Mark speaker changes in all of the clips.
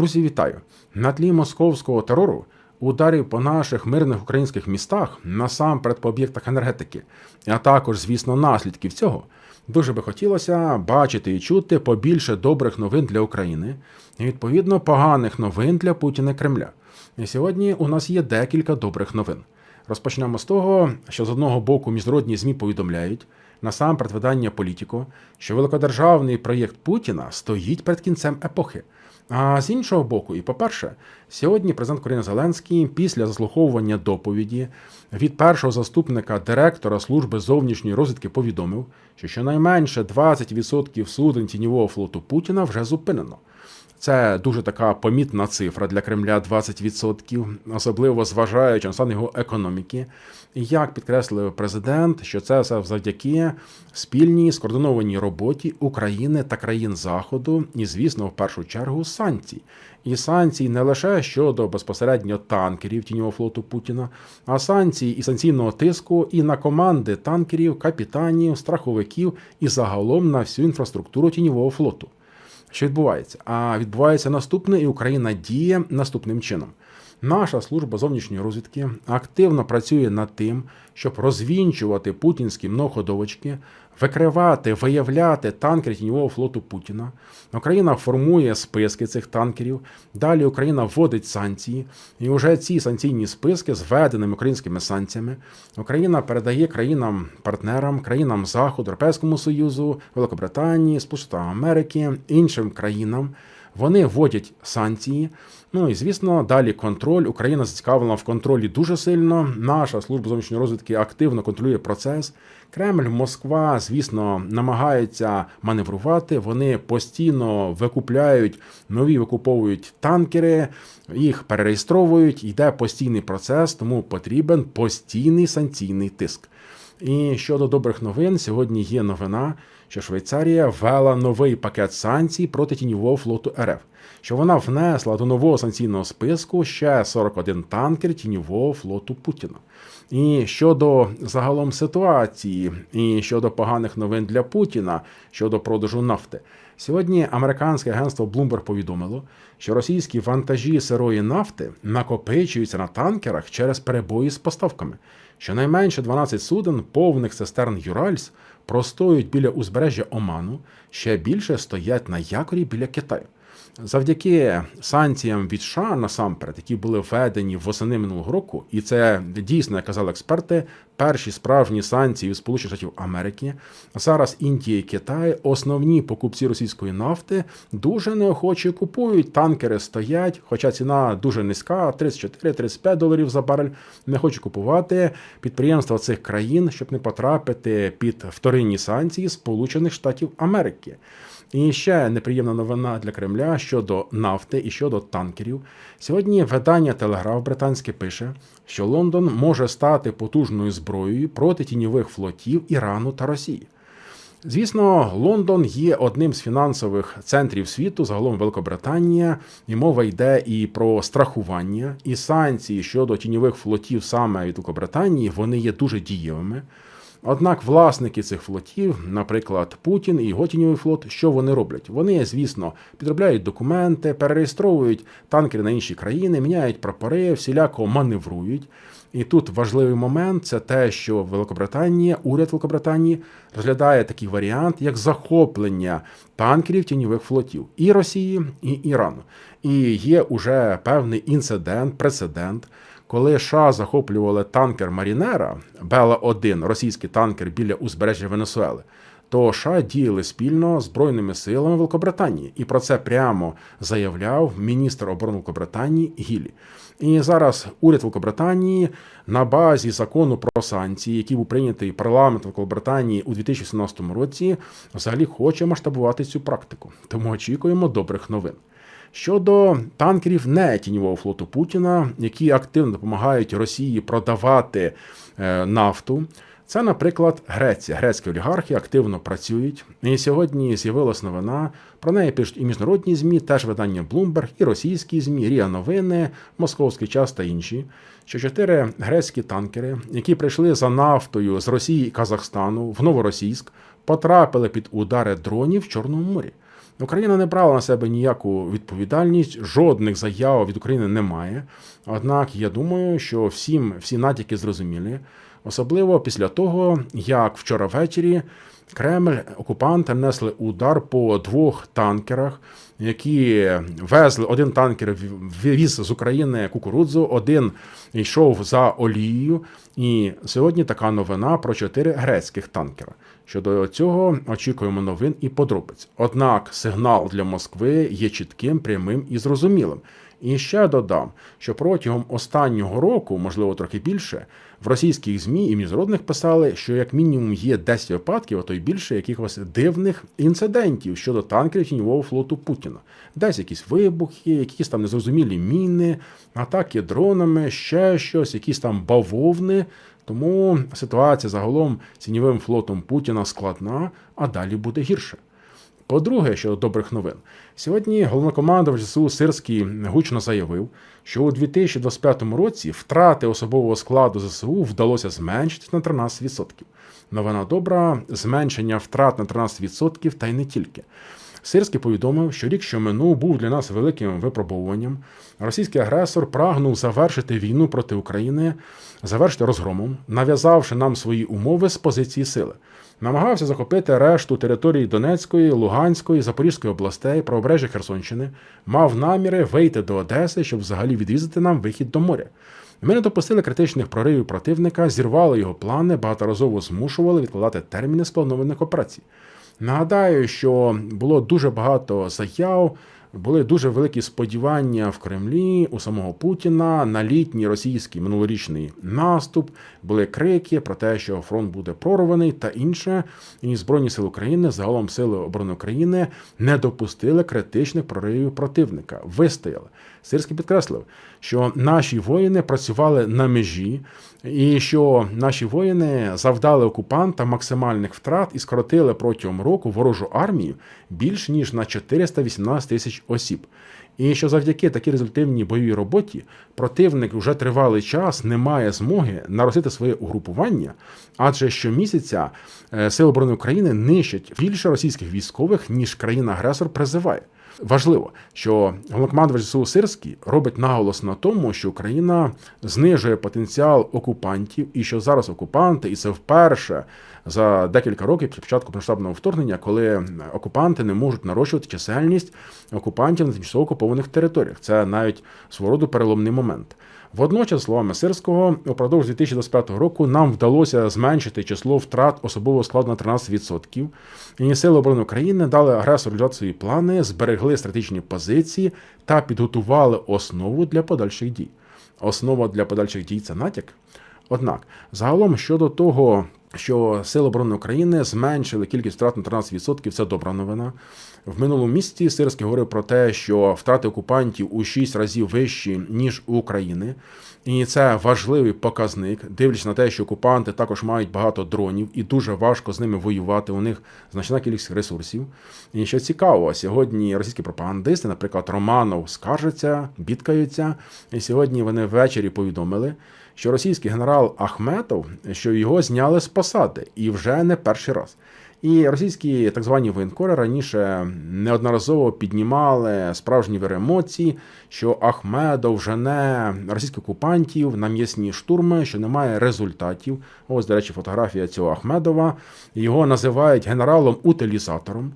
Speaker 1: Друзі, вітаю! На тлі московського терору ударів по наших мирних українських містах, насамперед по об'єктах енергетики, а також, звісно, наслідків цього. Дуже би хотілося бачити і чути побільше добрих новин для України і відповідно поганих новин для Путіна і Кремля. І сьогодні у нас є декілька добрих новин. Розпочнемо з того, що з одного боку міжнародні ЗМІ повідомляють, насамперед видання Політіко, що великодержавний проєкт Путіна стоїть перед кінцем епохи. А з іншого боку, і по-перше, сьогодні президент України Зеленський після заслуховування доповіді від першого заступника директора служби зовнішньої розвідки повідомив, що щонайменше 20% суден тіньового флоту Путіна вже зупинено. Це дуже така помітна цифра для Кремля 20%, особливо зважаючи на стан його економіки. І як підкреслив президент, що це все завдяки спільній скоординованій роботі України та країн Заходу, і, звісно, в першу чергу санкцій. І санкцій не лише щодо безпосередньо танкерів тіньового флоту Путіна, а санкцій і санкційного тиску і на команди танкерів, капітанів, страховиків і загалом на всю інфраструктуру тіньового флоту. Що відбувається? А відбувається наступне, і Україна діє наступним чином. Наша служба зовнішньої розвідки активно працює над тим, щоб розвінчувати путінські многоходовочки, викривати, виявляти танкери тіньового флоту Путіна. Україна формує списки цих танкерів. Далі Україна вводить санкції, і вже ці санкційні списки з введеними українськими санкціями Україна передає країнам-партнерам, країнам Заходу, Європейському Союзу, Великобританії, Сполучених Америки, іншим країнам. Вони вводять санкції. Ну і звісно, далі контроль. Україна зацікавлена в контролі дуже сильно. Наша служба зовнішньої розвідки активно контролює процес. Кремль, Москва, звісно, намагаються маневрувати. Вони постійно викупляють нові викуповують танкери, їх перереєстровують. Йде постійний процес, тому потрібен постійний санкційний тиск. І щодо добрих новин, сьогодні є новина, що Швейцарія ввела новий пакет санкцій проти тіньового флоту РФ, що вона внесла до нового санкційного списку ще 41 танкер тіньового флоту Путіна. І щодо загалом ситуації, і щодо поганих новин для Путіна щодо продажу нафти, сьогодні американське агентство Bloomberg повідомило, що російські вантажі сирої нафти накопичуються на танкерах через перебої з поставками. Щонайменше 12 суден, повних цистерн Юральс, простоюють біля узбережжя Оману, ще більше стоять на якорі біля Китаю. Завдяки санкціям від США насамперед, які були введені восени минулого року, і це дійсно, як казали експерти, перші справжні санкції Сполучених Штатів Америки. Зараз Індія і Китай, основні покупці російської нафти, дуже неохоче купують. Танкери стоять, хоча ціна дуже низька 34-35 доларів за барель. Не хочуть купувати підприємства цих країн, щоб не потрапити під вторинні санкції Сполучених Штатів Америки. І ще неприємна новина для Кремля щодо нафти і щодо танкерів. Сьогодні видання Телеграф британське пише, що Лондон може стати потужною зброєю проти тіньових флотів Ірану та Росії. Звісно, Лондон є одним з фінансових центрів світу, загалом Великобританія, і мова йде і про страхування, і санкції щодо тіньових флотів саме від Великобританії, вони є дуже дієвими. Однак власники цих флотів, наприклад, Путін і його тіньовий флот, що вони роблять? Вони, звісно, підробляють документи, перереєстровують танкери на інші країни, міняють прапори, всіляко маневрують. І тут важливий момент це те, що Великобританія, уряд Великобританії розглядає такий варіант, як захоплення танкерів тіньових флотів і Росії, і Ірану. І є уже певний інцидент, прецедент. Коли США захоплювали танкер Марінера, Бела 1 російський танкер біля узбережжя Венесуели, то США діяли спільно з збройними силами Великобританії, і про це прямо заявляв міністр оборони Великобританії Гілі. І зараз уряд Великобританії на базі закону про санкції, який був прийнятий парламентом Великобританії у 2017 році, взагалі хоче масштабувати цю практику. Тому очікуємо добрих новин. Щодо танкерів не тіньового флоту Путіна, які активно допомагають Росії продавати е, нафту. Це, наприклад, Греція. Грецькі олігархи активно працюють. І сьогодні з'явилась новина. Про неї пишуть і міжнародні ЗМІ, теж видання Bloomberg, і російські ЗМІ, Ріа Новини, Московський час та інші. Що чотири грецькі танкери, які прийшли за нафтою з Росії і Казахстану в Новоросійськ, потрапили під удари дронів в Чорному морі. Україна не брала на себе ніяку відповідальність, жодних заяв від України немає. Однак я думаю, що всім всі натяки зрозумілі, особливо після того, як вчора ввечері Кремль окупанти нанесли удар по двох танкерах, які везли один танкер віз з України кукурудзу, один йшов за олією. І сьогодні така новина про чотири грецьких танкера. Щодо цього очікуємо новин і подробиць. Однак сигнал для Москви є чітким, прямим і зрозумілим. І ще додам, що протягом останнього року, можливо, трохи більше, в російських змі і міжнародних писали, що як мінімум є 10 випадків, а то й більше якихось дивних інцидентів щодо танкерів тіньового флоту Путіна. Десь якісь вибухи, якісь там незрозумілі міни, атаки дронами, ще щось, якісь там бавовни. Тому ситуація загалом з тіньовим флотом Путіна складна, а далі буде гірше. По-друге, щодо добрих новин, сьогодні головнокомандувач ЗСУ Сирський гучно заявив, що у 2025 році втрати особового складу ЗСУ вдалося зменшити на 13%. Новина добра, зменшення втрат на 13% та й не тільки. Сирський повідомив, що рік, що минув, був для нас великим випробуванням. Російський агресор прагнув завершити війну проти України, завершити розгромом, нав'язавши нам свої умови з позиції сили. Намагався захопити решту території Донецької, Луганської, Запорізької областей, правобережжя Херсонщини, мав наміри вийти до Одеси, щоб взагалі відрізати нам вихід до моря. Ми не допустили критичних проривів противника, зірвали його плани, багаторазово змушували відкладати терміни спланованих операцій. Нагадаю, що було дуже багато заяв були дуже великі сподівання в Кремлі у самого Путіна на літній російський минулорічний наступ. Були крики про те, що фронт буде прорваний та інше. І Збройні сили України, загалом сили оборони України, не допустили критичних проривів противника. Вистояли. Сирський підкреслив, що наші воїни працювали на межі, і що наші воїни завдали окупанта максимальних втрат і скоротили протягом року ворожу армію більш ніж на 418 тисяч осіб. І що завдяки такій результативній бойовій роботі противник вже тривалий час не має змоги наростити своє угрупування, адже щомісяця е, Сили оборони України нищать більше російських військових ніж країна-агресор призиває. Важливо, що головнокомандувач ЗСУ Сирський робить наголос на тому, що Україна знижує потенціал окупантів, і що зараз окупанти, і це вперше за декілька років після початку масштабного вторгнення, коли окупанти не можуть нарощувати чисельність окупантів на тимчасово окупованих територіях. Це навіть свого роду переломний момент. Водночас, словами Сирського, упродовж 2025 року нам вдалося зменшити число втрат особового складу на 13%. І Сили оборони України дали агресору свої плани, зберегли стратегічні позиції та підготували основу для подальших дій. Основа для подальших дій це натяк. Однак, загалом щодо того, що Сили оборони України зменшили кількість втрат на 13%, це добра новина. В минулому місяці Сирський говорив про те, що втрати окупантів у 6 разів вищі ніж у України, і це важливий показник, дивлячись на те, що окупанти також мають багато дронів, і дуже важко з ними воювати. У них значна кількість ресурсів. І що цікаво, сьогодні російські пропагандисти, наприклад, Романов, скаржаться, бідкаються. І сьогодні вони ввечері повідомили, що російський генерал Ахметов, що його зняли з посади, і вже не перший раз. І російські так звані воєнкори раніше неодноразово піднімали справжні вири емоцій, що Ахмедов жене російських окупантів на м'ясні штурми, що немає результатів. Ось, до речі, фотографія цього Ахмедова. Його називають генералом-утилізатором.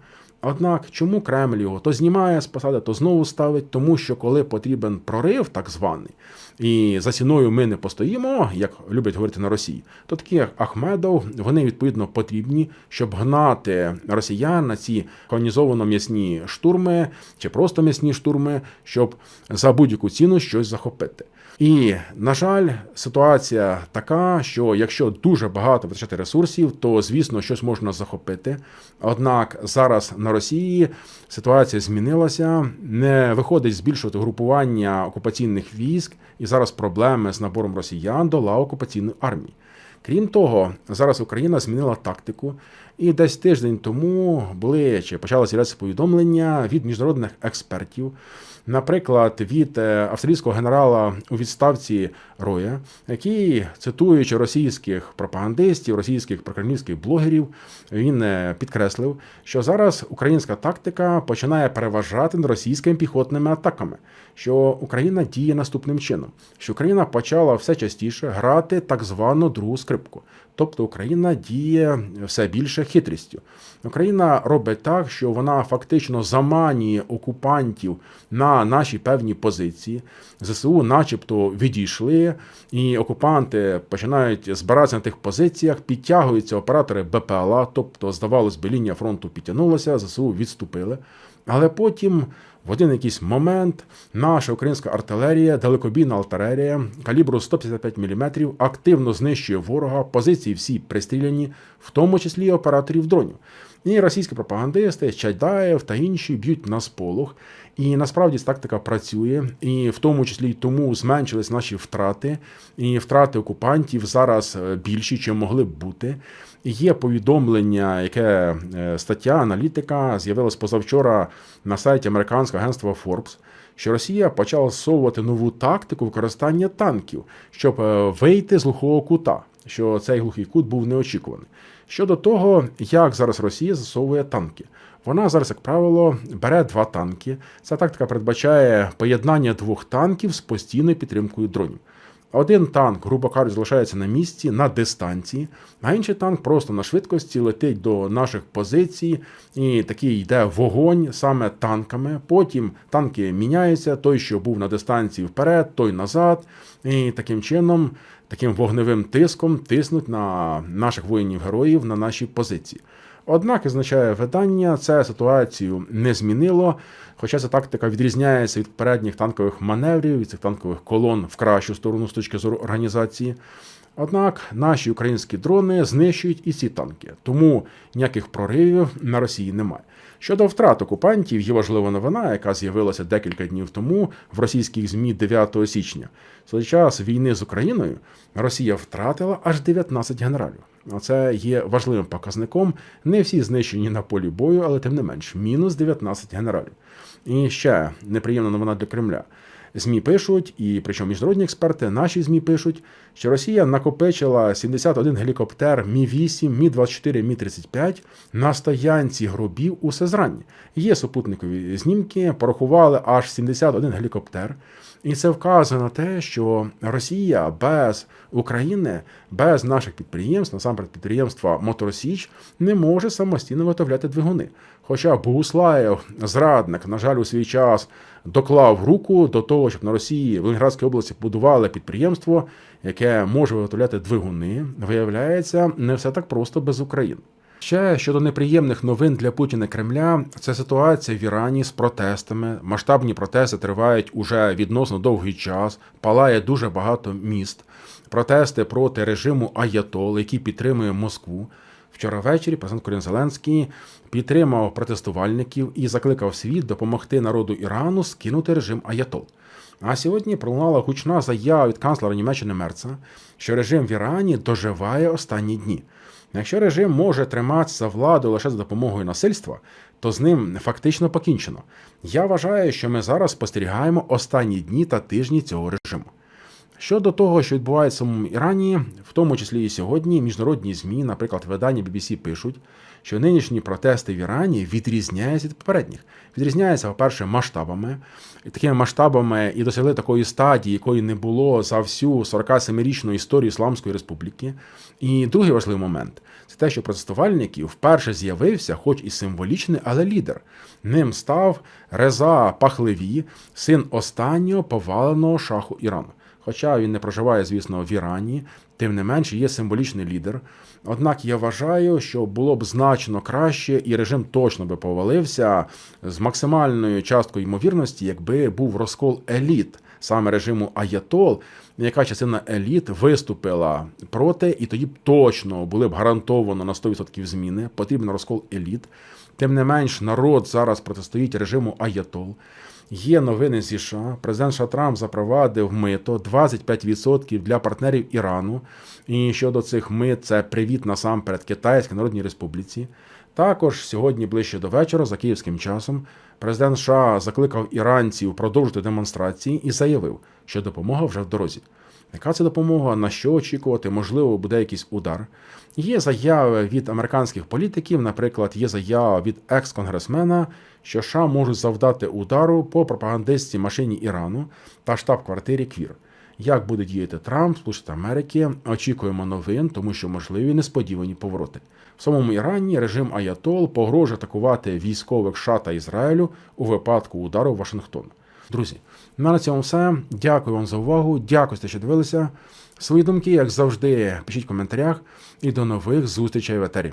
Speaker 1: Однак, чому Кремль його то знімає з посади, то знову ставить, тому що коли потрібен прорив, так званий, і за ціною ми не постоїмо, як люблять говорити на Росії, то такі Ахмедов, вони відповідно потрібні, щоб гнати росіян на ці організовано м'ясні штурми чи просто м'ясні штурми, щоб за будь-яку ціну щось захопити. І, на жаль, ситуація така, що якщо дуже багато витрачати ресурсів, то звісно щось можна захопити. Однак зараз на Росії ситуація змінилася, не виходить збільшувати групування окупаційних військ, зараз проблеми з набором росіян до лав окупаційної армії. Крім того, зараз Україна змінила тактику, І десь тиждень тому були чи почали з'являтися повідомлення від міжнародних експертів. Наприклад, від е, австрійського генерала у відставці Роя, який, цитуючи російських пропагандистів, російських прокремлівських блогерів, він е, підкреслив, що зараз українська тактика починає переважати російськими піхотними атаками, що Україна діє наступним чином, що Україна почала все частіше грати так звану другу скрипку. Тобто Україна діє все більше хитрістю. Україна робить так, що вона фактично заманює окупантів на наші певні позиції. ЗСУ, начебто, відійшли, і окупанти починають збиратися на тих позиціях, підтягуються оператори БПЛА, тобто, здавалось би, лінія фронту підтягнулася, ЗСУ відступили. Але потім в один якийсь момент наша українська артилерія, далекобійна артилерія калібру 155 мм активно знищує ворога, позиції всі пристріляні, в тому числі операторів дронів. І російські пропагандисти, Чайдаєв та інші б'ють на сполох. І насправді тактика працює, і в тому числі й тому зменшились наші втрати, і втрати окупантів зараз е, більші, чим могли б бути. Є повідомлення, яке е, стаття аналітика з'явилась позавчора на сайті американського агентства Forbes, що Росія почала зсовувати нову тактику використання танків, щоб е, вийти з глухого кута. Що цей глухий кут був неочікуваний. Щодо того, як зараз Росія засовує танки. Вона зараз, як правило, бере два танки. Ця тактика передбачає поєднання двох танків з постійною підтримкою дронів. Один танк, грубо кажучи, залишається на місці на дистанції, а інший танк просто на швидкості летить до наших позицій, і такий йде вогонь саме танками. Потім танки міняються, той, що був на дистанції вперед, той назад. І таким чином, таким вогневим тиском тиснуть на наших воїнів-героїв на наші позиції. Однак, означає видання, це ситуацію не змінило. Хоча ця тактика відрізняється від передніх танкових маневрів, від цих танкових колон в кращу сторону з точки зору організації. Однак наші українські дрони знищують і ці танки, тому ніяких проривів на Росії немає. Щодо втрат окупантів, є важлива новина, яка з'явилася декілька днів тому в російських змі 9 січня. В час війни з Україною Росія втратила аж 19 генералів. Це є важливим показником. Не всі знищені на полі бою, але тим не менш, мінус 19 генералів. І ще неприємна новина для Кремля. ЗМІ пишуть, і причому міжнародні експерти, наші ЗМІ пишуть, що Росія накопичила 71 гелікоптер Мі 8 Мі 24 Мі 35 на стоянці гробів у Сезранні. Є супутникові знімки, порахували аж 71 гелікоптер. І це вказує на те, що Росія без України, без наших підприємств, насамперед підприємства Моторсіч, не може самостійно виготовляти двигуни. Хоча Богуслаєв, зрадник, на жаль, у свій час доклав руку до того, щоб на Росії в Ленінградській області будували підприємство, яке може виготовляти двигуни, виявляється, не все так просто без України. Ще щодо неприємних новин для Путіна Кремля, це ситуація в Ірані з протестами. Масштабні протести тривають уже відносно довгий час. Палає дуже багато міст. Протести проти режиму Аятол, який підтримує Москву. Вчора ввечері президент Корін Зеленський підтримав протестувальників і закликав світ допомогти народу Ірану скинути режим Аятол. А сьогодні пролунала гучна заява від канцлера Німеччини Мерца, що режим в Ірані доживає останні дні. Якщо режим може триматися владу лише за допомогою насильства, то з ним фактично покінчено. Я вважаю, що ми зараз спостерігаємо останні дні та тижні цього режиму. Щодо того, що відбувається в Ірані, в тому числі і сьогодні, міжнародні ЗМІ, наприклад, видання BBC пишуть, що нинішні протести в Ірані відрізняються від попередніх. Відрізняються, по-перше, масштабами, і такими масштабами і досягли такої стадії, якої не було за всю 47-річну історію Ісламської республіки. І другий важливий момент це те, що протестувальників вперше з'явився, хоч і символічний, але лідер. Ним став Реза Пахлеві, син останнього поваленого шаху Ірану. Хоча він не проживає, звісно, в Ірані, тим не менш є символічний лідер. Однак я вважаю, що було б значно краще, і режим точно би повалився з максимальною часткою ймовірності, якби був розкол еліт саме режиму Аятол, яка частина еліт виступила проти, і тоді б точно були б гарантовано на 100% зміни. Потрібен розкол еліт. Тим не менш, народ зараз протистоїть режиму Аятол. Є новини зі США. Президент США Трамп запровадив мито 25% для партнерів Ірану. І щодо цих мит, це привіт насамперед Китайській Народній Республіці. Також сьогодні ближче до вечора, за київським часом, президент США закликав іранців продовжити демонстрації і заявив, що допомога вже в дорозі. Яка це допомога? На що очікувати? Можливо, буде якийсь удар. Є заяви від американських політиків, наприклад, є заява від екс-конгресмена, що США можуть завдати удару по пропагандистській машині Ірану та штаб-квартирі Квір. Як буде діяти Трамп, Сполучені Америки? Очікуємо новин, тому що можливі несподівані повороти. В самому Ірані режим Аятол погрожує атакувати військових США та Ізраїлю у випадку удару в Вашингтон. Друзі, на цьому все. Дякую вам за увагу. Дякую, що дивилися. Свої думки, як завжди, пишіть в коментарях. І до нових зустрічей в етері.